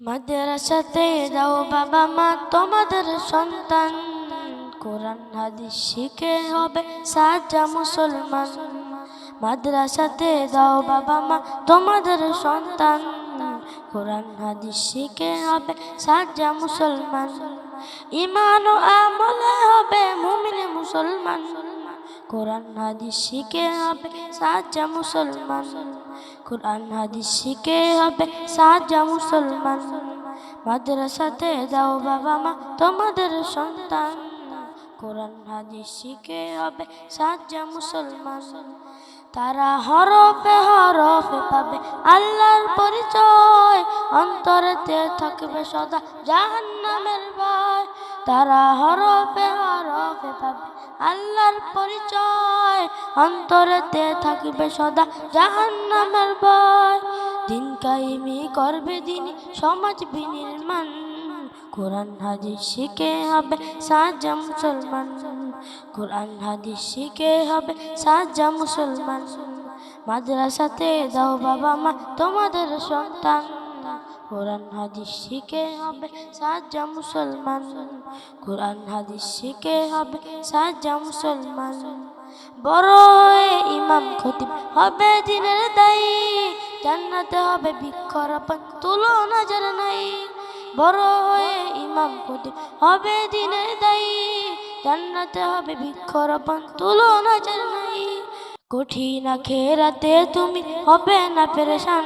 মাদ্রাসাতে দাও বাবা মা, তোমাদের সন্তান। কোরআন, হাদিস শিখে হবে সাজা মুসলমান। মাদ্রাসাতে দাও বাবা মা, তোমাদের সন্তান। কোরআন, হাদিস শিখে হবে সাজা মুসলমান। ইমান ও আমলে হবে মুমিনে মুসলমান। কোরআন, হাদিস শিখে হবে সাজা মুসলমান। কোরআন হাদিস শিখে হবে। সাজা মুসলমান, মাদ্রাসাতে দাও বাবা মা, তোমাদের সন্তান। কোরআন হাদিস শিখে হবে। সাজা মুসলমান, তারা হরফে হরফে পাবে। আল্লাহর পরিচয় অন্তরেতে থাকবে সদা। জাহান্নামের ভয় তারা হরফে হরফে পাবে আল্লাহর পরিচয় অন্তরেতে থাকবে সদা। জাহান্নামের ভয় দিন কায়েমি করবে দিন। সমাজ বিনির্মাণ কোরআন, হাদিস শিখে হবে সাজা মুসলমান। কোরআন, হাদিস শিখে হবে সাজা মুসলমান। মাদ্রাসাতে দাও বাবা মা, তোমাদের সন্তান। কোরআন হাদিস শিখে হবে, সাজা মুসলমান। কোরআন হাদিস শিখে হবে, সাজা মুসলমান। বড় হয়ে ইমাম খতিব হবে দিনের দায়ী, জান্নাতে হবে বৃক্ষরোপণ, তুলনা যার নাই। বড় হয়ে ইমাম খতিব হবে দিনের দায়ী, জান্নাতে হবে বৃক্ষরোপণ, তুলনা যার নাই। কঠিন খেরাতে তুমি হবে না পেরেশান।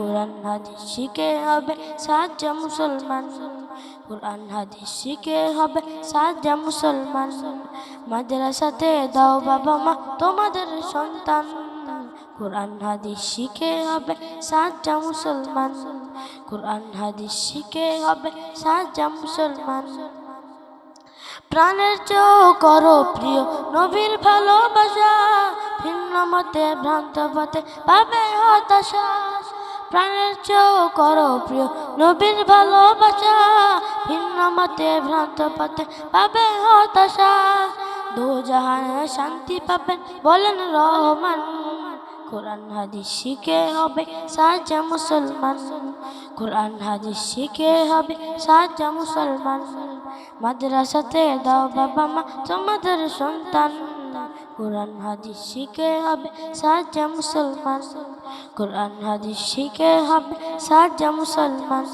কোরআন হাদিস শিখে হবে সাজা মুসলমান কোরআন হাদিস শিখে হবে সাজা মুসলমান মাদ্রাসাতে দাও বাবা মা তোমাদের সন্তান কোরআন হাদিস শিখে হবে সাজা মুসলমান কোরআন হাদিস শিখে হবে সাজা মুসলমান প্রাণের চেয়েও করো প্রিয় নবীর ভালোবাসা, ভিন্ন মতে, ভ্রান্ত পথে পাবে হতাশা। প্রাণের চেয়েও করো প্রিয়। নবীর ভালোবাসা ভিন্ন মতে, ভ্রান্ত পথে পাবে হতাশা। দু জাহানে শান্তি পাবেন বলেন রহমান। কোরআন, হাদিস শিখে হবে সাজা মুসলমান। কোরআন, হাদিস শিখে হবে সাজা মুসলমান। মাদ্রাসাতে দাও বাবা মা তোমাদের সন্তান। কোরআন, হাদিস শিখে হবে সাজা মুসলমান। কোরআন হাদিস শিখে হবে সাজা মুসলমান।